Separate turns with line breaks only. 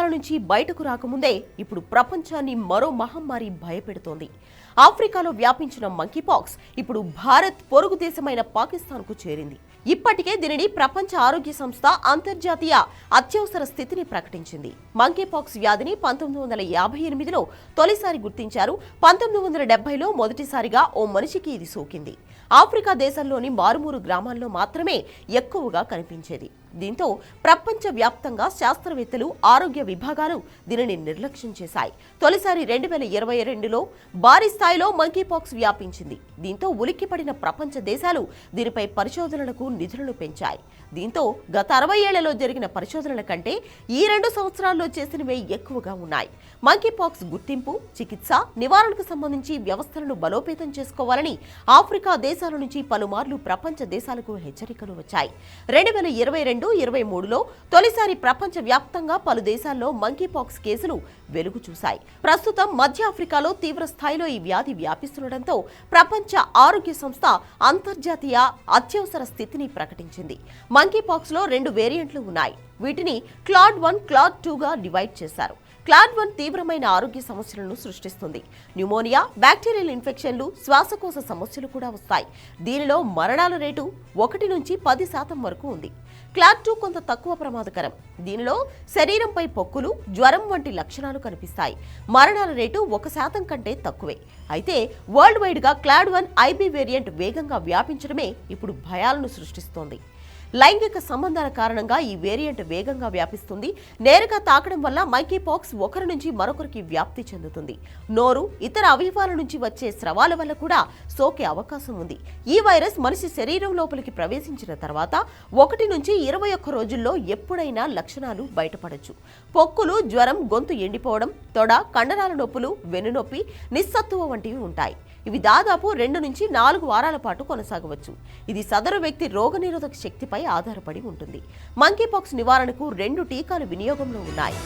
భయాల నుంచి బయటకు రాకముందే ఇప్పుడు ప్రపంచాన్ని మరో మహమ్మారి భయపెడుతోంది. ఆఫ్రికాలో వ్యాపించిన మంకీపాక్స్ ఇప్పుడు భారత్ పొరుగు దేశమైన పాకిస్తాన్కు చేరింది. ఇప్పటికే దీనిని ప్రపంచ ఆరోగ్య సంస్థ అంతర్జాతీయ అత్యవసర స్థితిని ప్రకటించింది. మంకీపాక్స్ వ్యాధిని పంతొమ్మిది వందల యాభై ఎనిమిదిలో తొలిసారి గుర్తించారు. పంతొమ్మిది వందల డెబ్బైలో మొదటిసారిగా ఓ మనిషికి ఇది సోకింది. ఆఫ్రికా దేశంలోని మారుమూరు గ్రామాల్లో మాత్రమే ఎక్కువగా కనిపించేది. దీంతో ప్రపంచ వ్యాప్తంగా శాస్త్రవేత్తలు ఆరోగ్య విభాగాలు దీనిని నిర్లక్ష్యం చేశాయి. తొలిసారి రెండు వేల ఇరవై రెండులో భారీ స్థాయిలో మంకీపాక్స్ వ్యాపించింది. దీంతో ఉలిక్కిపడిన ప్రపంచ దేశాలు దీనిపై పరిశోధనలకు నిధులను పెంచాయి. దీంతో గత అరవై ఏళ్ళలో జరిగిన పరిశోధనల కంటే ఈ రెండు సంవత్సరాల్లో చేసినవే ఎక్కువగా ఉన్నాయి. మంకీపాక్స్ గుర్తింపు చికిత్స నివారణకు సంబంధించి వ్యవస్థలను బలోపేతం చేసుకోవాలని ఆఫ్రికా దేశాల నుంచి పలుమార్లు ప్రపంచ దేశాలకు హెచ్చరికలు వచ్చాయి. రెండు వేల ఇరవై రెండు ఇరవై మూడులో తొలిసారి ప్రపంచ వ్యాప్తంగా పలు దేశాల్లో మంకీపాక్స్ కేసులు వెలుగు చూశాయి ప్రస్తుతం మధ్య ఆఫ్రికాలో తీవ్ర స్థాయిలో ఈ వ్యాధి వ్యాపిస్తుండటంతో ప్రపంచ ఆరోగ్య సంస్థ అంతర్జాతీయ అత్యవసర స్థితిని ప్రకటించింది. మంకీపాక్స్లో రెండు వేరియంట్లు ఉన్నాయి. వీటిని క్లాడ్ వన్ క్లాడ్ టూగా డివైడ్ చేశారు. క్లాడ్ వన్ తీవ్రమైన ఆరోగ్య సమస్యలను సృష్టిస్తుంది. న్యూమోనియా బ్యాక్టీరియల్ ఇన్ఫెక్షన్లు శ్వాసకోశ సమస్యలు కూడా వస్తాయి. దీనిలో మరణాల రేటు ఒకటి నుంచి పది శాతం వరకు ఉంది. క్లాడ్ టూ కొంత తక్కువ ప్రమాదకరం. దీనిలో శరీరంపై పొక్కులు జ్వరం వంటి లక్షణాలు కనిపిస్తాయి. మరణాల రేటు ఒక శాతం కంటే తక్కువే. అయితే వరల్డ్ వైడ్గా క్లాడ్ వన్ ఐబీ వేరియంట్ వేగంగా వ్యాపించడమే ఇప్పుడు భయాలను సృష్టిస్తోంది. లైంగిక సంబంధాల కారణంగా ఈ వేరియంట్ వేగంగా వ్యాపిస్తుంది. నేరుగా తాకడం వల్ల మైకీపాక్స్ ఒకరి నుంచి మరొకరికి వ్యాప్తి చెందుతుంది. నోరు ఇతర అవయవాల నుంచి వచ్చే స్రవాల వల్ల కూడా సోకే అవకాశం ఉంది. ఈ వైరస్ మనిషి శరీరం లోపలికి ప్రవేశించిన తర్వాత ఒకటి నుంచి ఇరవై ఒక్క రోజుల్లో ఎప్పుడైనా లక్షణాలు బయటపడచ్చు. పొక్కులు జ్వరం గొంతు ఎండిపోవడం తొడ కండరాల నొప్పులు వెనునొప్పి నిస్సత్తువ వంటివి ఉంటాయి. ఇవి దాదాపు రెండు నుంచి నాలుగు వారాల పాటు కొనసాగవచ్చు. ఇది సదరు వ్యక్తి రోగనిరోధక శక్తిపై ఆధారపడి ఉంటుంది. మంకీపాక్స్ నివారణకు రెండు టీకాలు వినియోగంలో ఉన్నాయి.